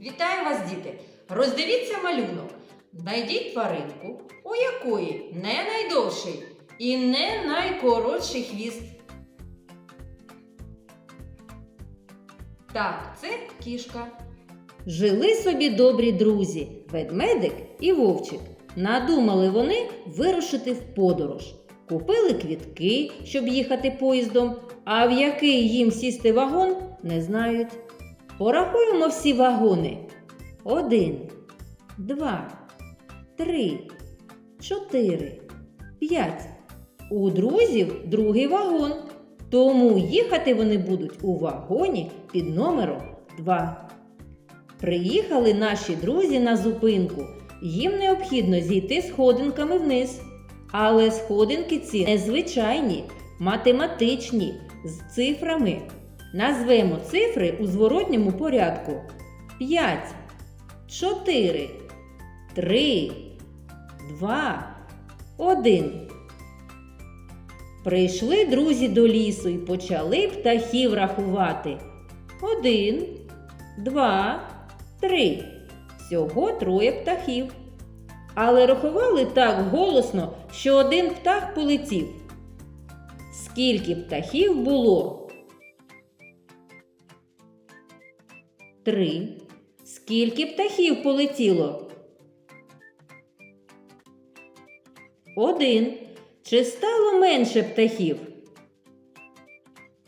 Вітаю вас, діти! Роздивіться малюнок. Найдіть тваринку, у якої не найдовший і не найкоротший хвіст. Так, це кішка. Жили собі добрі друзі, ведмедик і вовчик. Надумали вони вирушити в подорож. Купили квітки, щоб їхати поїздом, а в який їм сісти вагон, не знають. Порахуємо всі вагони. Один, два, три, чотири, п'ять. У друзів другий вагон. Тому їхати вони будуть у вагоні під номером 2. Приїхали наші друзі на зупинку. Їм необхідно зійти сходинками вниз. Але сходинки ці незвичайні, математичні, з цифрами. Назвемо цифри у зворотньому порядку: 5, 4, 3, 2, 1. Прийшли друзі до лісу і почали птахів рахувати. Один, два, три. Всього троє птахів. Але рахували так голосно, що один птах полетів. Скільки птахів було? Три. Скільки птахів полетіло? Один. Чи стало менше птахів?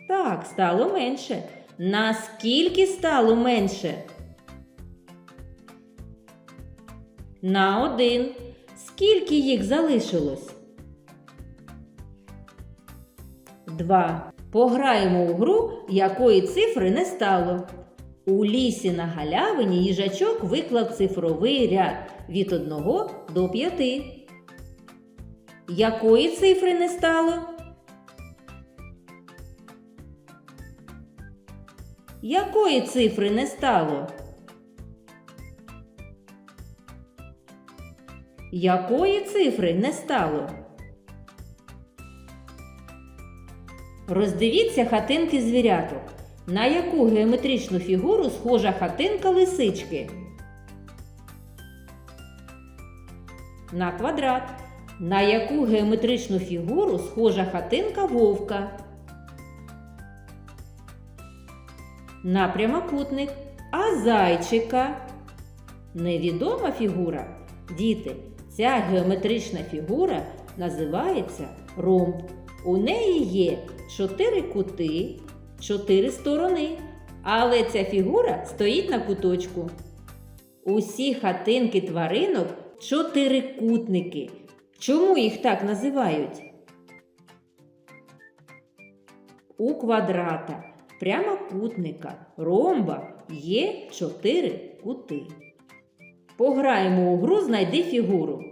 Так, стало менше. Наскільки стало менше? На один. Скільки їх залишилось? Два. Пограємо у гру, якої цифри не стало. У лісі на галявині їжачок виклав цифровий ряд від 1 до 5. Якої цифри не стало? Якої цифри не стало? Якої цифри не стало? Роздивіться хатинки звіряток. На яку геометричну фігуру схожа хатинка лисички? На квадрат. На яку геометричну фігуру схожа хатинка вовка? На прямокутник. А зайчика? Невідома фігура. Діти, ця геометрична фігура називається ромб. У неї є чотири кути, чотири сторони. Але ця фігура стоїть на куточку. Усі хатинки тваринок чотирикутники. Чому їх так називають? У квадрата, прямокутника, ромба є чотири кути. Пограємо у гру знайди фігуру.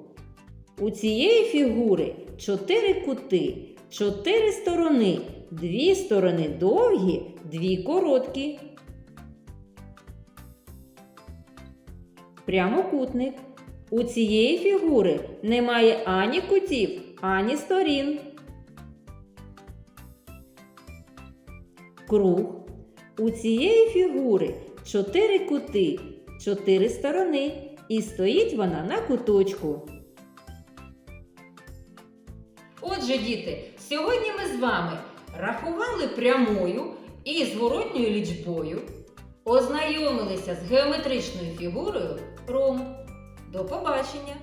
У цієї фігури чотири кути, чотири сторони, дві сторони довгі, дві короткі. Прямокутник. У цієї фігури немає ані кутів, ані сторін. Круг. У цієї фігури чотири кути, чотири сторони, і стоїть вона на куточку. Отже, діти, сьогодні ми з вами рахували прямою і зворотньою лічбою, ознайомилися з геометричною фігурою ромб. До побачення!